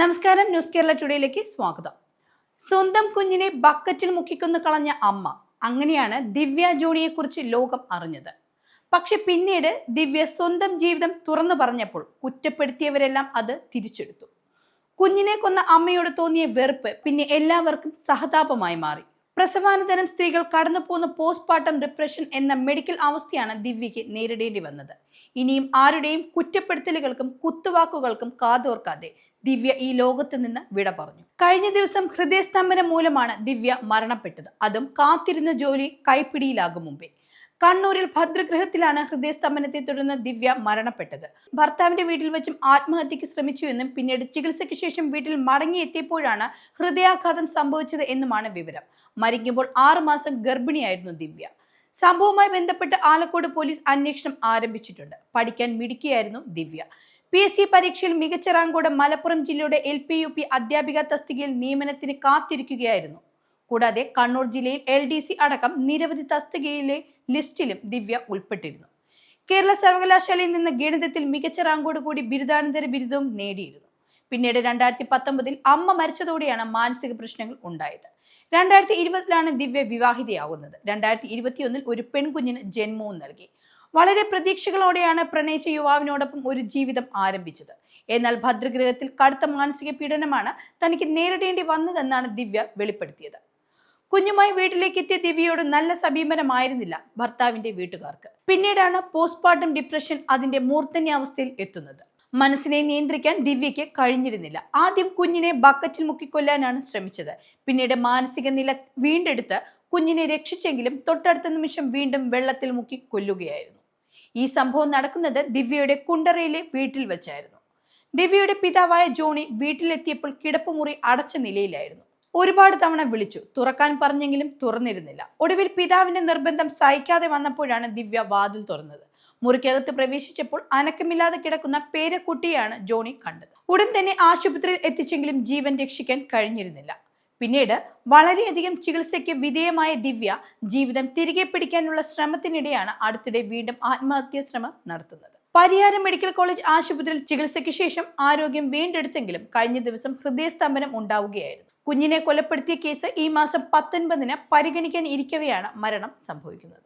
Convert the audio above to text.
നമസ്കാരം ന്യൂസ് കേരള ടുഡേയിലേക്ക് സ്വാഗതം. സ്വന്തം കുഞ്ഞിനെ ബക്കറ്റിൽ മുക്കിക്കൊന്ന് കളഞ്ഞ അമ്മ അങ്ങനെയാണ് ദിവ്യ ജോഡിയെക്കുറിച്ച് ലോകം അറിഞ്ഞത്. പക്ഷെ പിന്നീട് ദിവ്യ സ്വന്തം ജീവിതം തുറന്നു പറഞ്ഞപ്പോൾ കുറ്റപ്പെടുത്തിയവരെല്ലാം അത് തിരിച്ചെടുത്തു. കുഞ്ഞിനെ കൊന്ന അമ്മയോട് തോന്നിയ വെറുപ്പ് പിന്നെ എല്ലാവർക്കും സഹതാപമായി മാറി. പ്രസവാനന്തരം സ്ത്രീകൾ കടന്നു പോകുന്ന പോസ്റ്റ്മോർട്ടം ഡിപ്രഷൻ എന്ന മെഡിക്കൽ അവസ്ഥയാണ് ദിവ്യയ്ക്ക് നേരിടേണ്ടി വന്നത്. ഇനിയും ആരുടെയും കുറ്റപ്പെടുത്തലുകൾക്കും കുത്തുവാക്കുകൾക്കും കാതോർക്കാതെ ദിവ്യ ഈ ലോകത്ത് നിന്ന് വിട പറഞ്ഞു. കഴിഞ്ഞ ദിവസം ഹൃദയസ്തംഭനം മൂലമാണ് ദിവ്യ മരണപ്പെട്ടത്. അതും കാത്തിരുന്ന ജോലി കൈപ്പിടിയിലാകും മുമ്പേ. കണ്ണൂരിൽ ഭദ്രഗൃഹത്തിലാണ് ഹൃദയസ്തംഭനത്തെ തുടർന്ന് ദിവ്യ മരണപ്പെട്ടത്. ഭർത്താവിന്റെ വീട്ടിൽ വെച്ചും ആത്മഹത്യക്ക് ശ്രമിച്ചു എന്നും പിന്നീട് ചികിത്സയ്ക്ക് ശേഷം വീട്ടിൽ മടങ്ങിയെത്തിയപ്പോഴാണ് ഹൃദയാഘാതം സംഭവിച്ചത് എന്നുമാണ് വിവരം. മരിക്കുമ്പോൾ ആറു മാസം ഗർഭിണിയായിരുന്നു ദിവ്യ. സംഭവവുമായി ബന്ധപ്പെട്ട് ആലക്കോട് പോലീസ് അന്വേഷണം ആരംഭിച്ചിട്ടുണ്ട്. പഠിക്കാൻ മിടുക്കിയായിരുന്നു ദിവ്യ. പി. എസ്. സി പരീക്ഷയിൽ മികച്ച റാങ്കോടെ മലപ്പുറം ജില്ലയുടെ എൽ. പി. യു. പി അധ്യാപിക തസ്തികയിൽ നിയമനത്തിന് കാത്തിരിക്കുകയായിരുന്നു. കൂടാതെ കണ്ണൂർ ജില്ലയിൽ എൽ ഡി സി അടക്കം നിരവധി തസ്തികയിലെ ലിസ്റ്റിലും ദിവ്യ ഉൾപ്പെട്ടിരുന്നു. കേരള സർവകലാശാലയിൽ നിന്ന് ഗണിതത്തിൽ മികച്ച റാങ്കോട് കൂടി ബിരുദാനന്തര ബിരുദവും നേടിയിരുന്നു. പിന്നീട് രണ്ടായിരത്തി പത്തൊമ്പതിൽ അമ്മ മരിച്ചതോടെയാണ് മാനസിക പ്രശ്നങ്ങൾ ഉണ്ടായത്. രണ്ടായിരത്തി ഇരുപതിലാണ് ദിവ്യ വിവാഹിതയാകുന്നത്. രണ്ടായിരത്തി ഇരുപത്തിയൊന്നിൽ ഒരു പെൺകുഞ്ഞിന് ജന്മവും നൽകി. വളരെ പ്രതീക്ഷകളോടെയാണ് പ്രണയിച്ച യുവാവിനോടൊപ്പം ഒരു ജീവിതം ആരംഭിച്ചത്. എന്നാൽ ഭദ്രഗൃഹത്തിൽ കടുത്ത മാനസിക പീഡനമാണ് തനിക്ക് നേരിടേണ്ടി വന്നതെന്നാണ് ദിവ്യ വെളിപ്പെടുത്തിയത്. കുഞ്ഞുമായി വീട്ടിലേക്ക് എത്തിയ ദിവ്യയോട് നല്ല സമീപനമായിരുന്നില്ല ഭർത്താവിന്റെ വീട്ടുകാർക്ക്. പിന്നീടാണ് പോസ്റ്റ്മോർട്ടം ഡിപ്രഷൻ അതിന്റെ മൂർധന്യാവസ്ഥയിൽ എത്തുന്നത്. മനസ്സിനെ നിയന്ത്രിക്കാൻ ദിവ്യയ്ക്ക് കഴിഞ്ഞിരുന്നില്ല. ആദ്യം കുഞ്ഞിനെ ബക്കറ്റിൽ മുക്കിക്കൊല്ലാനാണ് ശ്രമിച്ചത്. പിന്നീട് മാനസിക നില വീണ്ടെടുത്ത് കുഞ്ഞിനെ രക്ഷിച്ചെങ്കിലും തൊട്ടടുത്ത നിമിഷം വീണ്ടും വെള്ളത്തിൽ മുക്കി കൊല്ലുകയായിരുന്നു. ഈ സംഭവം നടക്കുന്നത് ദിവ്യയുടെ കുണ്ടറയിലെ വീട്ടിൽ വെച്ചായിരുന്നു. ദിവ്യയുടെ പിതാവായ ജോണി വീട്ടിലെത്തിയപ്പോൾ കിടപ്പുമുറി അടച്ച നിലയിലായിരുന്നു. ഒരുപാട് തവണ വിളിച്ചു. തുറക്കാൻ പറഞ്ഞെങ്കിലും തുറന്നിരുന്നില്ല. ഒടുവിൽ പിതാവിന്റെ നിർബന്ധം സഹിക്കാതെ വന്നപ്പോഴാണ് ദിവ്യ വാതിൽ തുറന്നത്. മുറിക്കകത്ത് പ്രവേശിച്ചപ്പോൾ അനക്കമില്ലാതെ കിടക്കുന്ന പേരക്കുട്ടിയാണ് ജോണി കണ്ടത്. ഉടൻ തന്നെ ആശുപത്രിയിൽ എത്തിച്ചെങ്കിലും ജീവൻ രക്ഷിക്കാൻ കഴിഞ്ഞിരുന്നില്ല. പിന്നീട് വളരെയധികം ചികിത്സയ്ക്ക് വിധേയമായ ദിവ്യ ജീവിതം തിരികെ പിടിക്കാനുള്ള ശ്രമത്തിനിടെയാണ് അടുത്തിടെ വീണ്ടും ആത്മഹത്യാ ശ്രമം നടത്തുന്നത്. പരിയാരം മെഡിക്കൽ കോളേജ് ആശുപത്രിയിൽ ചികിത്സയ്ക്ക് ശേഷം ആരോഗ്യം വീണ്ടെടുത്തെങ്കിലും കഴിഞ്ഞ ദിവസം ഹൃദയസ്തംഭനം ഉണ്ടാവുകയായിരുന്നു. കുഞ്ഞിനെ കൊലപ്പെടുത്തിയ കേസ് ഈ മാസം പത്തൊൻപതിന് പരിഗണിക്കാൻ ഇരിക്കവെയാണ് മരണം സംഭവിക്കുന്നത്.